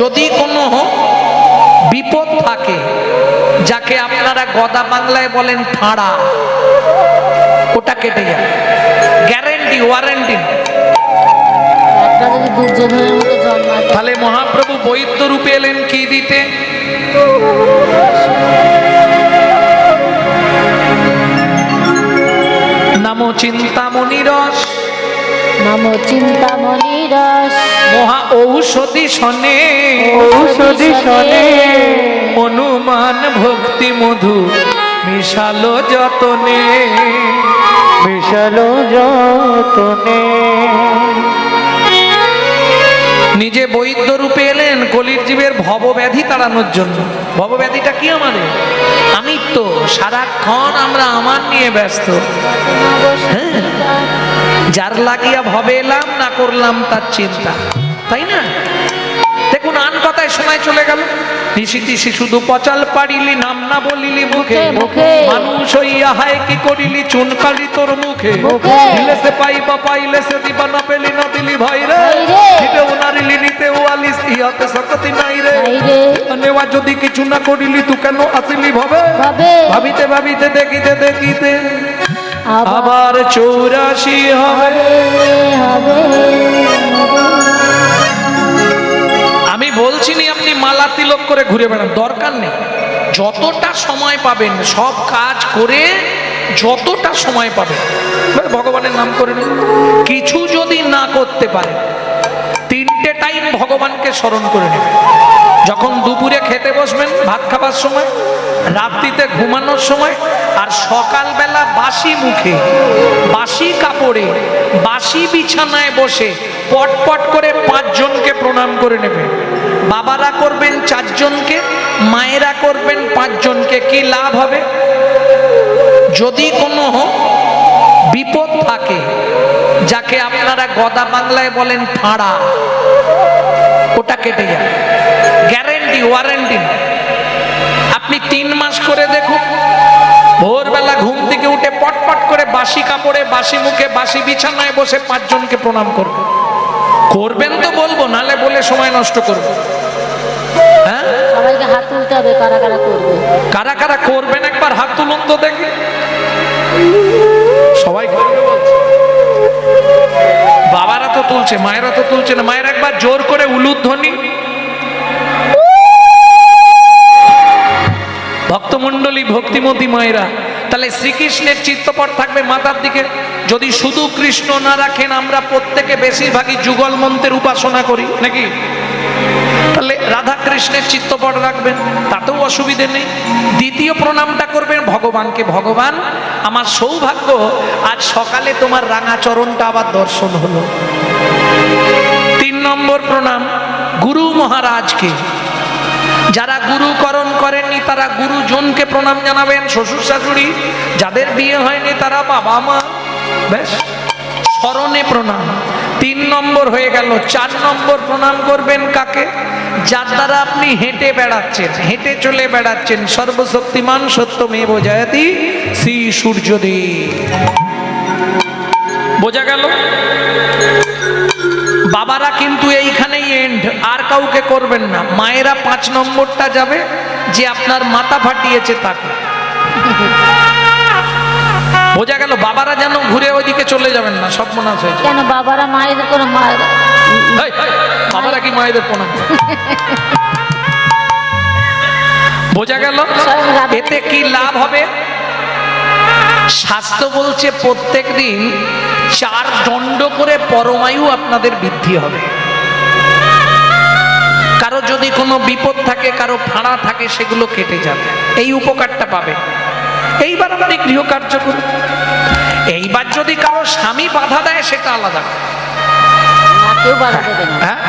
যদি কোনো বিপদ থাকে যাকে আপনারা গদা বাংলায় বলেন ঠাড়া ওটা কেটে যাবে। গ্যারেন্টি ওয়ারেন্টি তাহলে মহাপ্রভু বৈদ্য রূপে এলেন কি দিতে? নামো চিন্তামণি। রস নম চিন্তামণি রস মহা ঔষধি শনে। ঔষধি শনে। অনুমান ভক্তি মধু মিশালো যতনে। মিশালো যতনে। নিজে বৈদ্য রূপে এলেন কলির জীবের ভবব্যাধি তাড়ানোর জন্য। ভবব্যাধিটা কি আমাদের? আমি তো সারাক্ষণ আমরা আমার নিয়ে ব্যস্ত। হ্যাঁ। যার লাগিয়া ভবে এলাম না করলাম তার চিন্তা। তাই না? দেখুন আন কথায় সময় চলে গেল। নিশিতি শুধু পচাল পারিলি নাম না বলিলি মুখে। মুখে, মুখে। মানুষ হইয়া হায় কি করিলি চুনকালি তোর মুখে? মুখে। পাইবা পাইলে সে দিবা না পেলি না দিলি ভাই রে। ভাই উনারিলি নিতে ওয়ালিস ইহাতে সকতি নাই রে। নেওয়া যদি কিছু না করিলি তু কেন আসিলি ভাবে। ভাবিতে ভাবিতে দেখিতে দেখিতে। আবার চৌরাশি হবে। আমি বলছি নি আপনি মালা তিলক করে ঘুরে বেড়ান, দরকার নেই। যতটা সময় পাবেন, সব কাজ করে যতটা সময় পাবেন। ভগবানের নাম করে নিন। কিছু যদি না করতে পারেন তিনটে টাইম ভগবানকে স্মরণ করে নেবেন যখন দুপুরে খেতে বসবেন, ভাত খাবার সময়, রাত্রিতে ঘুমানোর সময়, আর সকালবেলা বাসি মুখে, বাসি কাপড়ে, বাসি বিছানায় বসে পট পট করে পাঁচজনকে প্রণাম করে নেবেন বাবারা করবেন চারজনকে, মায়েরা করবেন পাঁচজনকে, কি লাভ হবে? যদি কোনো বিপদ থাকে যাকে আপনারা গদা বাংলায় বলেন ঠাড়া ওটা কেটে যাবে গ্যারেন্টি ওয়ারেন্টি আপনি তিন মাস করে দেখুন ভোরবেলা ঘুম থেকে উঠে পটপট করে বাসি কাপড়ে বাসি মুখে বাসি বিছানায় বসে পাঁচজনকে প্রণাম করবেন করবেন তো বলব নালে বলে সময় নষ্ট করব। হ্যাঁ? সবাইকে হাত তুলতে হবে কারা কারা করবে? কারা কারা করবেন একবার হাত তুলুন তো দেখি। সবাই করবে বলছে। বাবারা তো তুলছে, মায়েরা তো তুলছে না। মায়ের একবার জোর করে উলুধ্বনি। ভক্তমণ্ডলী, ভক্তিমতী মায়েরা, তাহলে শ্রীকৃষ্ণের চিত্তপট থাকবে মাতার দিকে। যদি শুধু কৃষ্ণ না রাখেন, আমরা প্রত্যেকে বেশিরভাগই যুগল মন্ত্রের উপাসনা করি, নাকি? তাহলে রাধা কৃষ্ণের চিত্তপট রাখবেন, তাতেও অসুবিধে নেই। দ্বিতীয় প্রণামটা করবেন, ভগবানকে, ভগবান, আমার সৌভাগ্য, আজ সকালে তোমার রাঙা চরণটা আবার দর্শন হলো। তিন নম্বর প্রণাম, গুরু মহারাজকে। যারা গুরুকরণ করেননি, তারা গুরুজনকে প্রণাম জানাবেন, শ্বশুর শাশুড়ি, যাদের বিয়ে হয়নি, তারা বাবা মা ব্যাস। স্মরণে প্রণাম। তিন নম্বর হয়ে গেল, চার নম্বর প্রণাম করবেন কাকে? যার দ্বারা আপনি হেঁটে বেড়াচ্ছেন, হেঁটে চলে বেড়াচ্ছেন, সর্বশক্তিমান সত্যমে বোঝায়াতি শ্রী সূর্যদেব। বোঝা গেল? বাবারা কিন্তু এইখানেই এন্ড আর কাউকে করবেন না। মায়েরা পাঁচ নম্বরটা যাবে, যে আপনার মাথা ফাটিয়েছে তাকে। বোঝা গেল বাবারা যেন ঘুরে ওইদিকে চলে যাবেন না সব মনে হয়েছে কেন বাবারা মায়েদের কোনো বাবারা কি মায়েদের প্রণাম বোঝা গেল? এতে কি লাভ হবে? স্বাস্থ্য বলছে প্রত্যেক দিন চার দণ্ড করে পরমায়ু আপনাদের বৃদ্ধি হবে। কারও যদি কোনো বিপদ থাকে কারও ফাঁড়া থাকে সেগুলো কেটে যাবে। এই উপকারটা পাবে। এইবার আপনি গৃহকার্য করুন এইবার যদি কারও স্বামী বাধা দেয় সেটা আলাদা। কেউ বাধা দেবে না। হ্যাঁ?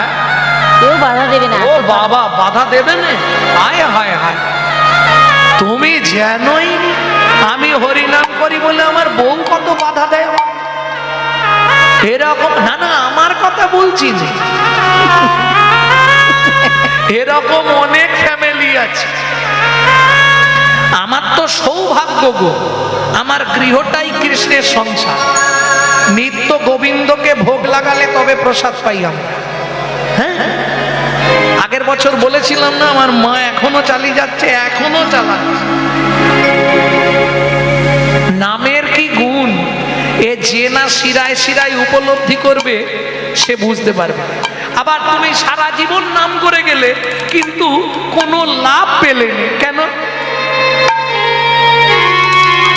কেউ বাধা দেবে না ও বাবা বাধা দেবে না? হায় হায় হায়। তুমি জানোই আমি হরিনাম করি বলে আমার বউ কত বাধা দেয় এরকম না না আমার কথা বলছি না এরকম অনেক ফ্যামিলি আছে। আমার তো সৌভাগ্য গো, আমার গৃহটাই কৃষ্ণের সংসার। নিত্য গোবিন্দকে ভোগ লাগালে তবে প্রসাদ পাই আমরা। হ্যাঁ? আগের বছর বলেছিলাম না, আমার মা এখনও চালিয়ে যাচ্ছে, এখনও চালাচ্ছে। নামের কি গুণ? এ যে না শিরায় শিরায় উপলব্ধি করবে, সে বুঝতে পারবে আবার তুমি সারা জীবন নাম করে গেলে, কিন্তু কোনো লাভ পেলে কেন?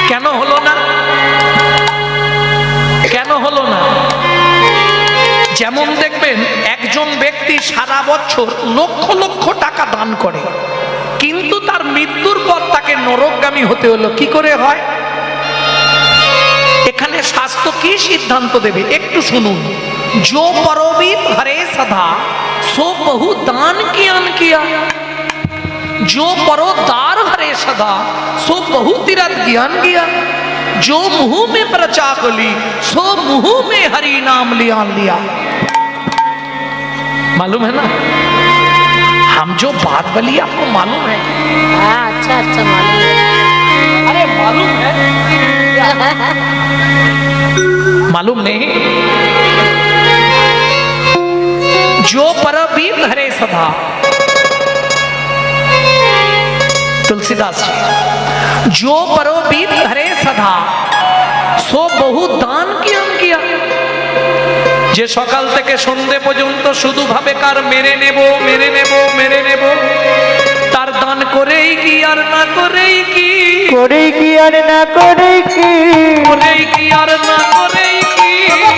কেন হলো না কেন হলো না যেমন দেখবেন একজন ব্যক্তি সারা বছর লক্ষ লক্ষ টাকা দান করে কিন্তু তার মৃত্যুর পর তাকে নরকগামী হতে হলো কি করে হয় এখানে স্বাস্থ্য কি সিদ্ধান্ত দেবে একটু শুনুন जो परोबित हरे सदा सो बहु दान कियान किया जो परो परोदार हरे सदा सो बहु तीरथ ज्ञान किया जो मुँह में प्रचा कली सो मुँह में हरि नाम लिया लिया। मालूम है ना? हम जो बात बोली आपको मालूम है? हाँ अच्छा अच्छा मालूम है। अरे मालूम है? मालूम नहीं? जो परबीत हरे सदा तुलसीदास जी जो परोबीत हरे सदा সো বহু দান কিয়াম কিয়া যে সকাল থেকে সন্ধে পর্যন্ত শুধু ভাবে কার মেরে নেব মেরে নেব মেরে নেব তার দান করেই কি আর না করেই কি করে কি আর না করে কি করেই কি আর না করেই কি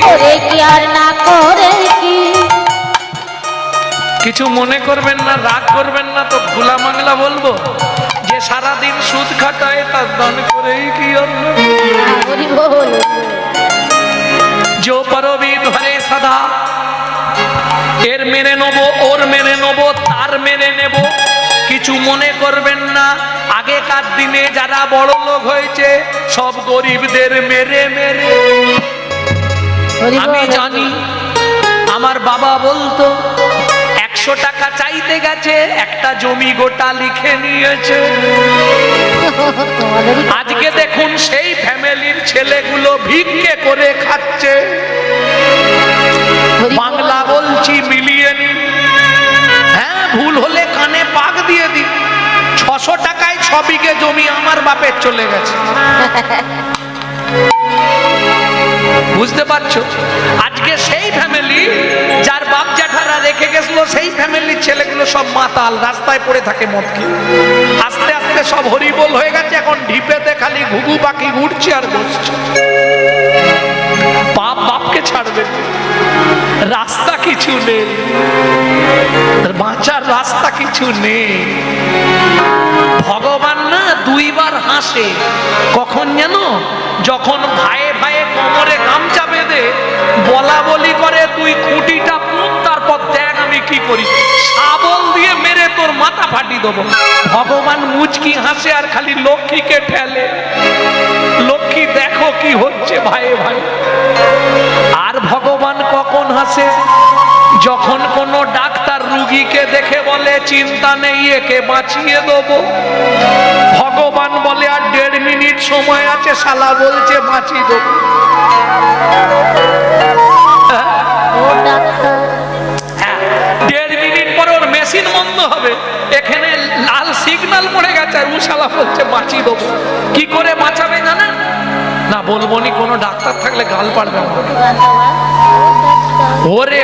করে কি আর না করে কি কিছু মনে করবেন না রাগ করবেন না তো ভোলা বাংলা বলবো যে সারাদিন সুদ খাটায় তার দান করেই কি जो পরবিদ হরে সদা এর মেনে নেব ওর মেনে নেব তার মেনে নেব। কিছু মনে করবেন না আগেকার দিনে যারা বড় লোক হয়েছে সব গরিবদের মেরে মেরে। আমি জানি আমার বাবা বলতো একশো টাকা চাইতে গেছে একটা জমি গোটা লিখে নিয়েছে। আজকে দেখুন সেই ফ্যামিলির ছেলেগুলো ভিক্ষে করে খাচ্ছে। বাংলা। বলছি মিলিয়ে হ্যাঁ ভুল হলে কানে পাক দিয়ে দিন ছশো টাকায় ছ বিঘে জমি আমার বাপের চলে গেছে। বুঝতে পারছ? আজকে সেই ফ্যামিলি যার বাপ জ্যাঠারা রেখে গেছিল সেই ফ্যামিলির ছেলেগুলো সব মাতাল, রাস্তায় পড়ে থাকে মদ খেয়ে। আস্তে আস্তে সব হরিবোল হয়ে গেছে, এখন ঢিপেতে খালি ঘুঘু পাখি ঘুরছে আর বসছে। বাপ বাপকে ছাড়বে রাস্তা কিছু নেই। বাঁচার রাস্তা কিছু নেই। ভগবান না দুইবার হাসে, কখন যেন যখন ভাইয়ে ভাইয়ে কোমরে গামছা বেঁধে বলা বলি করে, তুই খুঁটিটা দেখ আমি কি করি? শাবল দিয়ে মেরে তোর মাথা ফাটি দেবো। ভগবান মুচকি হাসে আর খালি লক্ষ্মীকে ঠেলে। লক্ষ্মী, দেখো কি হচ্ছে ভাইয়ে ভাই। আর ভগবান কখন হাসে? যখন কোনো ডাক্তার রুগীকে দেখে বলে, চিন্তা নেই, একে বাঁচিয়ে দেবো। ভগবান বলে, আর দেড় মিনিট সময় আছে, শালা বলছে বাঁচিয়ে দেবো। উশালা বলছে, বাঁচিয়ে দেবো। কি করে বাঁচাবে জানেন না, বলব নি, কোনো ডাক্তার থাকলে গাল পারবে ওরে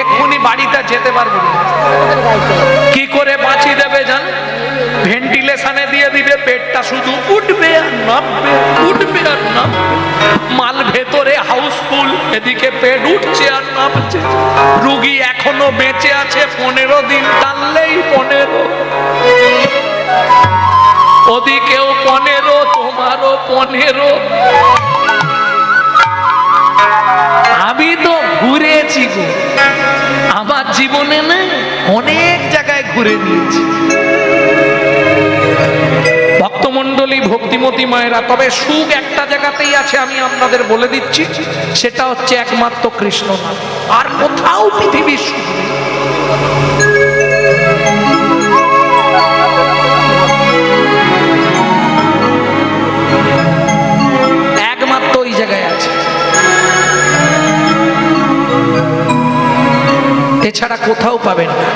এক্ষুনি বাড়িতে যেতে পারব কি করে বাঁচিয়ে দেবে জান? ভেন্টিলেশনে দিয়ে দিবে, পেটটা শুধু উঠবে আর নামবে, উঠবে আর নামবে। মাল ভেতরে হাউসফুল, এদিকে পেট উঠছে আর নামছে। রুগী এখনও বেঁচে আছে পনেরো দিন টানলেই পনেরো। ওদিকেও পনেরো, তোমারও পনেরো। আমি তো ঘুরেছি গো। আমার জীবনে না অনেক জায়গায় ঘুরে নিয়েছি। ভক্তমণ্ডলী, ভক্তিমতী মায়েরা, তবে সুখ একটা জায়গাতেই আছে, আমি আপনাদের বলে দিচ্ছি। সেটা হচ্ছে একমাত্র কৃষ্ণ আর কোথাও পৃথিবীর সুখ এছাড়া কোথাও পাবেন না।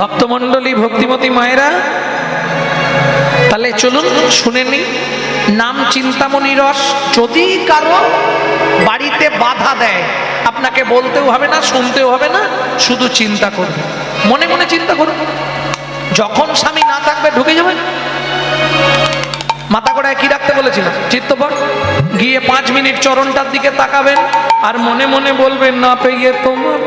ভক্তমণ্ডলী, ভক্তিমতী মায়েরা, তাহলে চলুন শুনে নি নাম চিন্তামণি রস যদি কারও বাড়িতে বাধা দেয়, আপনাকে বলতেও হবে না, শুনতেও হবে না, শুধু চিন্তা করবে মনে মনে চিন্তা করুন। যখন স্বামী না থাকবে, ঢুকে যাবেন। মাথা কড়ায় কি রাখতে বলেছিলাম চিত্তপট গিয়ে পাঁচ মিনিট চরণটার দিকে তাকাবেন আর মনে মনে বলবেন, না পেয়ে তোমার।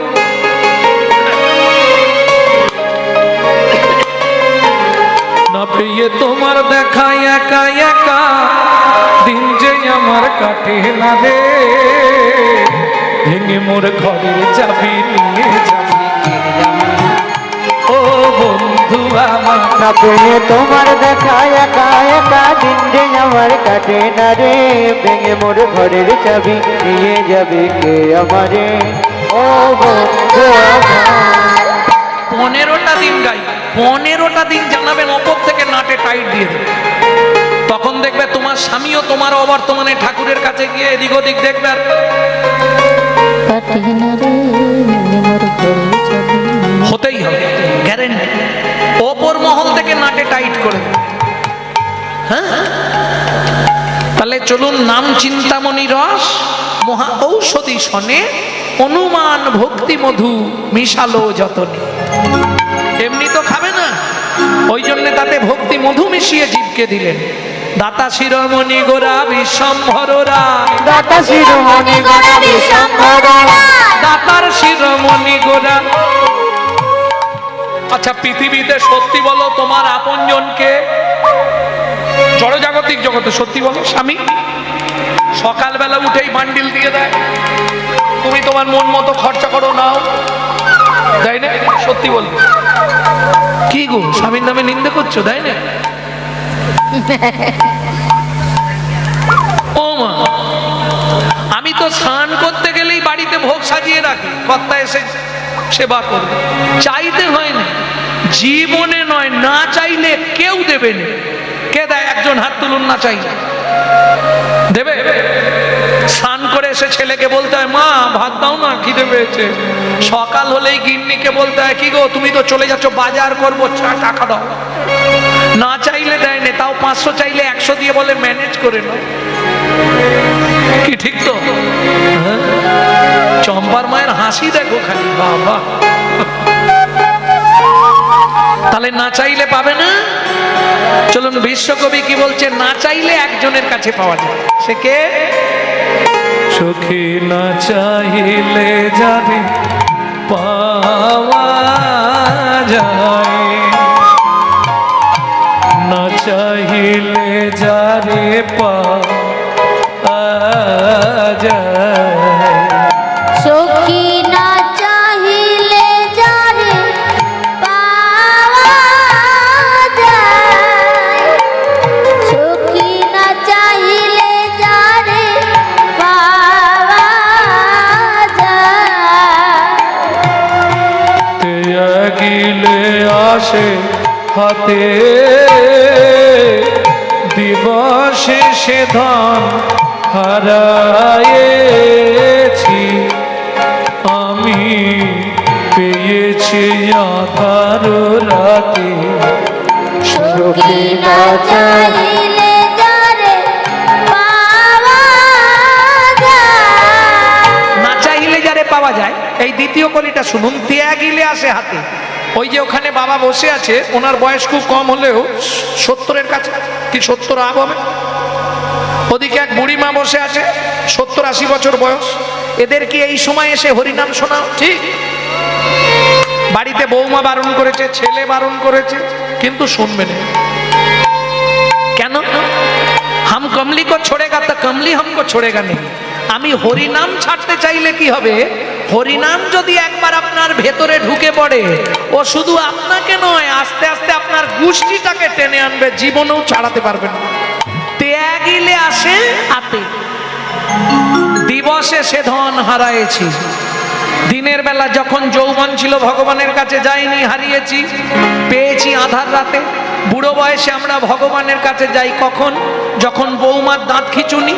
না পেয়ে তোমার দেখা একা একা, দিন যে আমার কাটে না রে, ভেঙে মোর ঘরের চাবি নিয়ে যাবি। না পেয়ে তোমার দেখা একা একা দিন যে আমার কাটে না রে। ভেঙে মোর ঘরের চাবি নিয়ে যাবে কে আমারে? ও বন্ধু পনেরোটা দিন গাই পনেরোটা দিন জানাবেন অপর থেকে নাটে টাইট দিয়ে দেবে। তখন দেখবে তোমার স্বামীও তোমার অবর্তমানে ঠাকুরের কাছে গিয়ে এদিক ওদিক দেখবে আর হতেই হবে গ্যারেন্টি ওপর মহল থেকে নাটে টাইট করে। হ্যাঁ? তাহলে চলুন নাম চিন্তামণি রস মহা ঔষধি শনে অনুমান ভক্তি মধু মিশালো যতনে। এমনি তো খাবে না। ওই জন্য তাতে ভক্তি মধু মিশিয়ে জীবকে দিলেন। দাতা শিরোমণি গোরা বিশ্বম্ভরা দাতা শিরোমণি গণা বিশ্বম্ভরা দাতার শিরোমণি গোরা আচ্ছা পৃথিবীতে সত্যি বলো তোমার আপনজনকে? জড়জাগতিক জগতে সত্যি বলো, স্বামী। সকালবেলা উঠেই বান্ডিল দিয়ে দেয়। তুমি তোমার মন মতো খরচা করো, নাও। তাই না? সত্যি বল। কি গো, স্বামীর নামে নিন্দে করছ? তাই না? ও মা, আমি তো স্নান করতে গেলেই বাড়িতে ভোগ সাজিয়ে রাখি। কর্তা এসে সেবা করবে। চাইতে হয় না। জীবনে নয়, না চাইলে কেউ দেবে না। কে দেয়? একজন হাত তুলুন, না চাইলে। দেবে? স্নান করে এসে ছেলেকে বলতে হয়, মা, ভাত দাও না, খিদে পেয়েছে। সকাল হলেই গিন্নিকে বলতে হয়, কি গো, তুমি তো চলে যাচ্ছ, বাজার করব টাকা দাও না চাইলে দেয় না, তাও পাঁচশো চাইলে একশো দিয়ে বলে ম্যানেজ করে নাও। কি ঠিক তো? হ্যাঁ? চম্পার মায়ের হাসি দেখো খালি, বাবা। তাহলে না চাইলে পাবে না? চলুন, বিশ্বকবি কি বলছে? না চাইলে একজনের কাছে পাওয়া যায়। সে কে? সখী না চাইলে যাবে হাতে দিবসে সে ধন হারায়েছি। আমি পেয়েছি আধার রাতে। সখী না যারে পাওয়া যায়। না চাইলে যারে পাওয়া যায় এই দ্বিতীয় কলিটা শুনুন ত্যাগিলে আসে হাতে। ওই যে ওখানে বাবা বসে আছে, ওনার বয়স খুব কম হলেও সত্তরের কাছে কি সত্তর আব হবে? ওদিকে এক বুড়ি মা বসে আছে, সত্তর আশি বছর বয়স। এদের কি এই সময় এসে হরিনাম শোনা ঠিক। বাড়িতে বৌমা বারণ করেছে, ছেলে বারণ করেছে, কিন্তু শুনবে না। কেন? হাম কমলি কো ছোড়েগা, তা কমলি হামকো ছোড়েগা নেই। আমি হরিনাম ছাড়তে চাইলে কি হবে? হরিনাম যদি একবার আপনার ভেতরে ঢুকে পড়ে, ও শুধু আপনাকে নয়, আস্তে আস্তে আপনার গোষ্ঠীটাকে টেনে আনবে, জীবনেও ছাড়াতে পারবেন ত্যাগিলে আসে হাতে দিবসে সে ধন হারায়েছি। দিনের বেলা যখন যৌবন ছিল, ভগবানের কাছে যাইনি, হারিয়েছি, পেয়েছি আধার রাতে। বুড়ো বয়সে আমরা ভগবানের কাছে যাই কখন? যখন বৌমার দাঁত খিচুনি,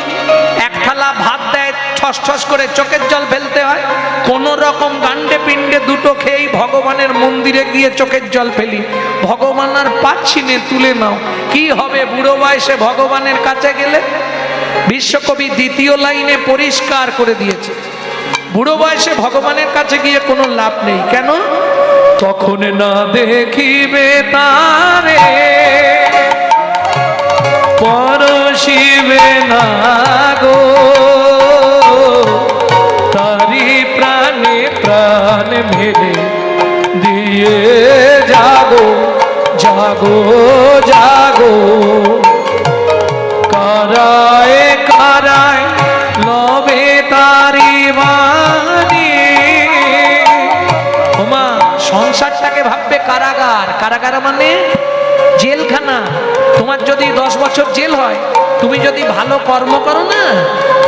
এক থালা ভাত দেয়, ঠস করে চোখের জল ফেলতে হয়। কোন রকম গান্ডে পিণ্ডে দুটো খেয়েই ভগবানের মন্দিরে গিয়ে চোখের জল ফেলি। ভগবান আর পাচ্ছি নে, তুলে নাও। কি হবে বুড়ো বয়সে ভগবানের কাছে গেলে? বিশ্বকবি দ্বিতীয় লাইনে পরিষ্কার করে দিয়েছে। বুড়ো বয়সে ভগবানের কাছে গিয়ে কোনো লাভ নেই। কেন? তখন না দেখিবে তারে। পরশিবে না গো। তারি প্রাণে প্রাণ মেরে দিয়ে জাগো জাগো জাগো কারাগার মানে জেলখানা। তোমার যদি দশ বছর জেল হয়, তুমি যদি ভালো কর্ম করো না,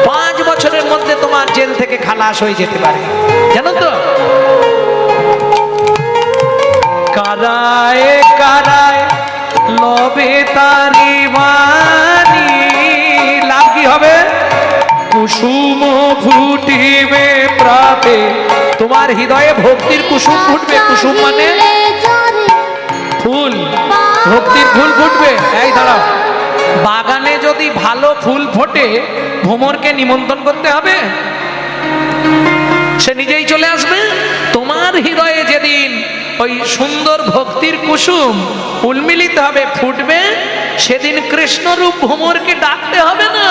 পাঁচ বছরের মধ্যে তোমার জেল থেকে খালাস হয়ে যেতে পারে। জানো তো? কারায় কারায়, লবে তারি বাণী লাভ কি হবে। কুসুম ফুটিবে প্রাতে, তোমার হৃদয়ে ভক্তির কুসুম ফুটবে। কুসুম মানে ফুল, ভক্তির ফুল ফুটবে। এই দাঁড়াও। বাগানে যদি ভালো ফুল ফোটে ভ্রমরকে নিমন্ত্রণ করতে হবে। সে নিজেই চলে আসবে। তোমার হৃদয়ে যেদিন ওই সুন্দর ভক্তির কুসুম উন্মিলিত হবে, ফুটবে, সেদিন কৃষ্ণরূপ ভ্রমরকে ডাকতে হবে না।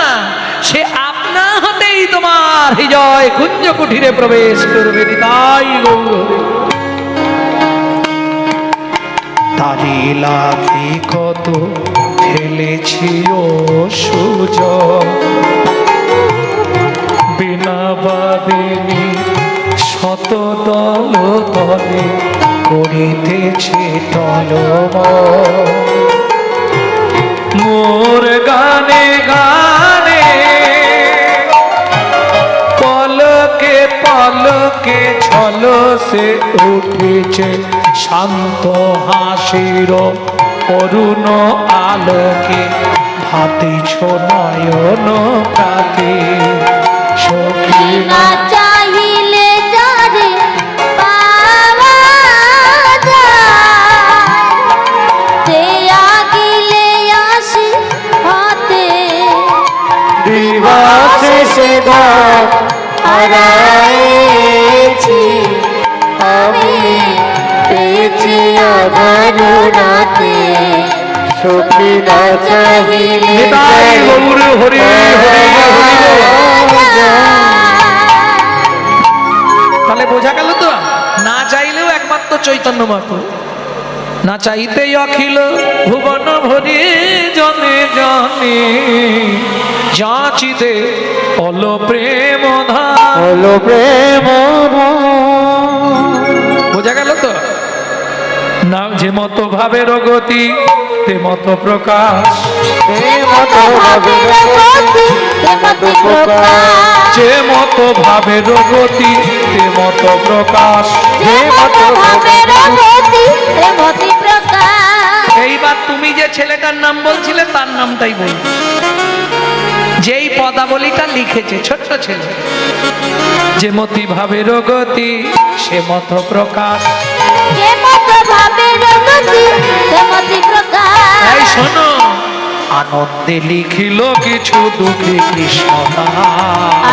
সে আপনা হতেই তোমার হৃদয় কুঞ্জ কুঠিরে প্রবেশ করবে। তাই গৌরবে। তারি লাভি কত ফেলেছি ও সুযোগ বিনা বাদিনী শত দল তলে করিতেছে টলম মোর গানে গানে পলকে পলকে ছল সে উঠেছে শান্ত হাসির অরুণ আলোকে ভাতিছ নয়ন প্রাতে। সখী না চাহিলে যারে দিবাসে সে হারাইছি। আমি আধার রাতে। সখী না চাহিলে হরি তাহলে বোঝা গেল তো না চাইলেও একমাত্র চৈতন্য মাত্র না চাইতেই অখিল ভুবন ভরি জনে জনে। যাচিতে অল প্রেম ধা হলো প্রেম বোঝা গেল তো? না যে মতো ভাবের গতি তে মতো প্রকাশ। মত ভাবে গতি মতি প্রকাশ। যে মতো ভাবের গতি তে মতো প্রকাশ। যে মতো ভাবের গতি মতি প্রকাশ। এইবার তুমি যে ছেলেটার নাম বলছিলে তার নামটাই বল। যেই পদাবলীটা লিখেছে ছোট্ট ছেলে যে মতি ভাবের গতি সে মত প্রকাশ। এই শোনো। আনন্দে লিখিল কিছু দুঃখী কৃষ্ণ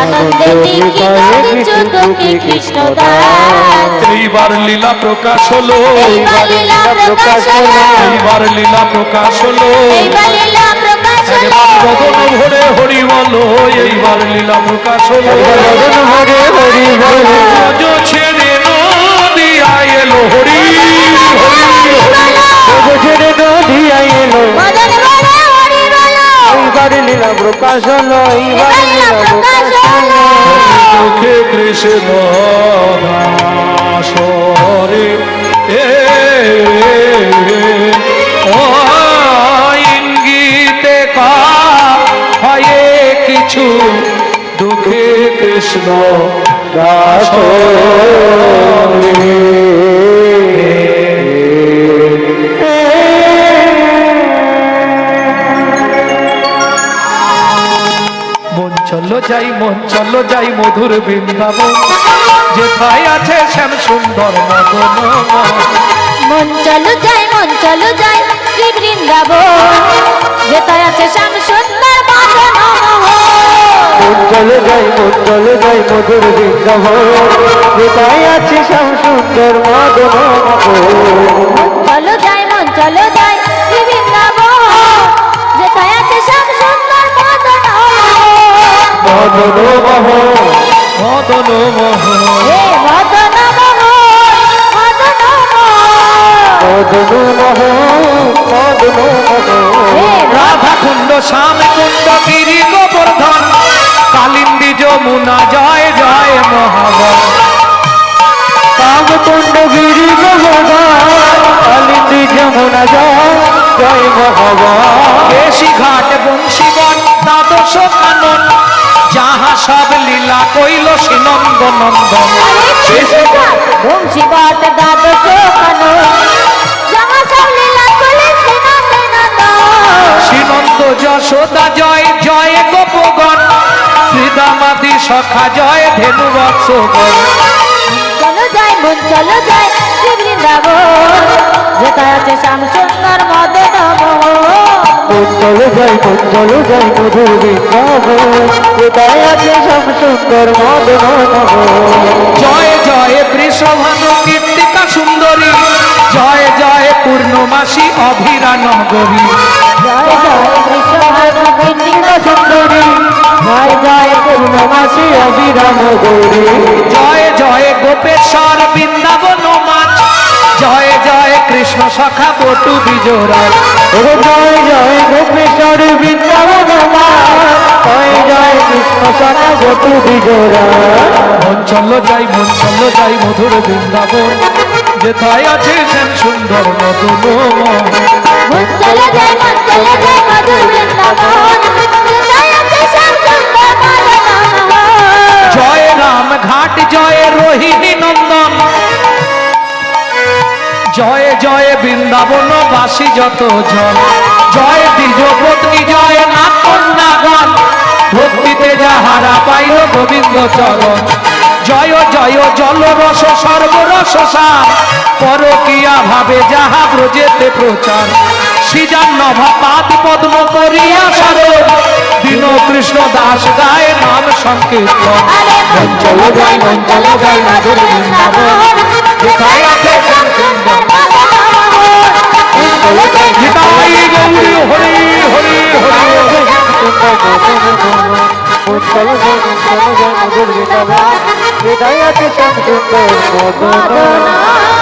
আনন্দে লিখিত কিছু দুঃখী কৃষ্ণ দাস এইবার লীলা প্রকাশ হলো। এইবার লীলা প্রকাশ হলো। এইবার লীলা প্রকাশ হলো। এইবার লীলা প্রকাশ হলো। একবার গগন ভরে হরি বলো এইবার লীলা প্রকাশ হলো। হরে হরি বল আজ ছেড়ে নদিয়া এলো হরি। হরি ছেড়ে নদিয়া এলো এইবার লীলা প্রকাশ হলো এইবার লীলা প্রকাশ হলো হলো কৃষ্ণ দাসরে এ ইঙ্গিতে কা হয় কিছু দুঃখে কৃষ্ণ দাস চলো যাই মধুর বৃন্দাবন। যেথায় আছে শ্যাম সুন্দর মদন। মন চলো যাই মন চলো যাই শ্রী বৃন্দাবন। যেথায় আছে শ্যাম সুন্দর মদন। মন চলে যাই মন চলে যাই মধুর বৃন্দাবন। কোথায় আছে শ্যাম সুন্দর মদন। মন চলো যাই মন চলো যাই শ্রী বৃন্দাবন। যেথায় আছে শ্যাম মদন মোহন মদন মোহন হে মদন মদন মদন মোহন মদন রাধা কুণ্ড শ্যাম কুণ্ড গিরি গোবর্ধন কালিন্দী যমুনা জয় জয় মহাবন কামকুণ্ড গিরি গোবর্ধন কালিন্দী যমুনা জয় জয় মহাবা কেশি ঘাট বংশীবন সব লীলা কইল নন্দন সব লীলা করে শ্রীনন্দ যশোদা জয় জয় গোপগণ। শ্রীদামাদি সখা জয় ধেনু বৎসগণ চলো যাই মন চলো যাই শ্রী বৃন্দাবন যেথায় আছে শ্যাম সুন্দর মদন চলে যাই মন চলে যাই মধুর বৃন্দাবন কোথায় আছে শ্যাম সুন্দর মদন জয় জয় বৃষভানু কীর্তিকা সুন্দরী। জয় জয় পূর্ণমাসী অভিরা নগরী জয় জয় কৃষ্ণ কীর্তিকা সুন্দরী। জয় জয় পূর্ণমাসী জয় জয় গোপেশ্বর বৃন্দাবন। জয় কৃষ্ণ সখা বটু বিজোরাজ ও জয় জয় গোপেশ্বর বৃন্দাবন জয় জয় কৃষ্ণ বিজোরা মন চলো যাই মন চলো যাই মধুর বৃন্দাবন। যেথায় আছে শ্যাম সুন্দর মদন মন চলো যাই মন চলো যাই মধুর বৃন্দাবন। জয় রাম ঘাট জয় রোহিণী নন্দন। জয় জয় বৃন্দাবন বাসী যত জন। জয় দ্বিজ পত্নী জয় নাথ কন্যাগণ ভক্তিতে যাহারা পাইল গোবিন্দ চরণ। জয় জয় জল রস সর্বরস সার। পরকিয়া ভাবে যাহা ব্রজেতে প্রচার। সৃজান্নভ পাদ পদ্ম করিয়া সরণ। দীন কৃষ্ণ দাস গায় নাম সংকীর্তন। আরে মন চলো যাই মন চলো যাই মধুর বৃন্দাবন হৃদয় মদন